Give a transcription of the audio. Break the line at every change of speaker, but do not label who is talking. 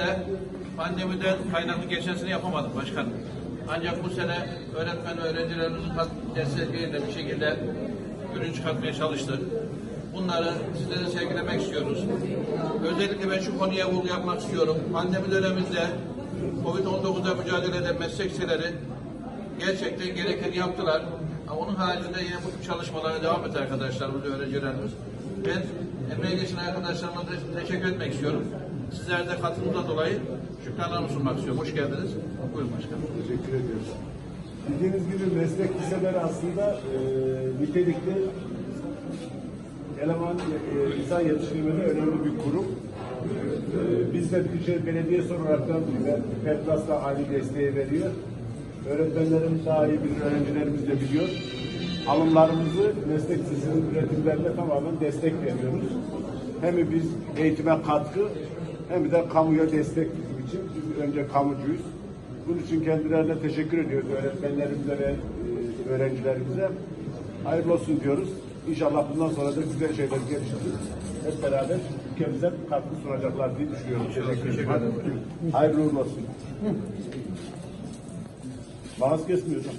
de pandemiden kaynaklı geçen sene yapamadık başkanım. Ancak bu sene öğretmen ve öğrencilerimizin destekleriyle bir şekilde ürün çıkartmaya çalıştık. Bunları sizlere sergilemek istiyoruz. Özellikle ben şu konuya vurgu yapmak istiyorum. Pandemi döneminde Covid-19'da mücadele eden meslek gerçekten gerekeni yaptılar. Ama onun haricinde yine bu çalışmalara devam et arkadaşlar, burada öğrencilerimiz. Ben emeği geçen arkadaşlarıma da teşekkür etmek istiyorum. Sizler de katılımdan dolayı şükranlarımı sunmak istiyorum. Hoş geldiniz. Buyurun başkanım.
Teşekkür ediyoruz. Bildiğiniz gibi meslek liseleri aslında e, nitelikli eleman, e, insan yetiştirmede önemli bir kurum. E, biz de Büyükşehir Belediyesi Petras da aynı desteği veriyor. Öğretmenlerimiz daha iyi bilir, öğrencilerimiz de biliyor. Alımlarımızı meslek lisesinin üretimlerine tamamen destek veriyoruz. Hem biz eğitime katkı hem de kamuya destek için biz önce kamucuyuz. Bunun için kendilerine teşekkür ediyoruz öğretmenlerimize ve e, öğrencilerimize. Hayırlı olsun diyoruz. İnşallah bundan sonra da güzel şeyler geliştirip hep beraber ülkemize katkı sunacaklar diye düşünüyorum. Teşekkür ederim. Hayırlı olsun. Was geht's Vazgeçmiyorsun.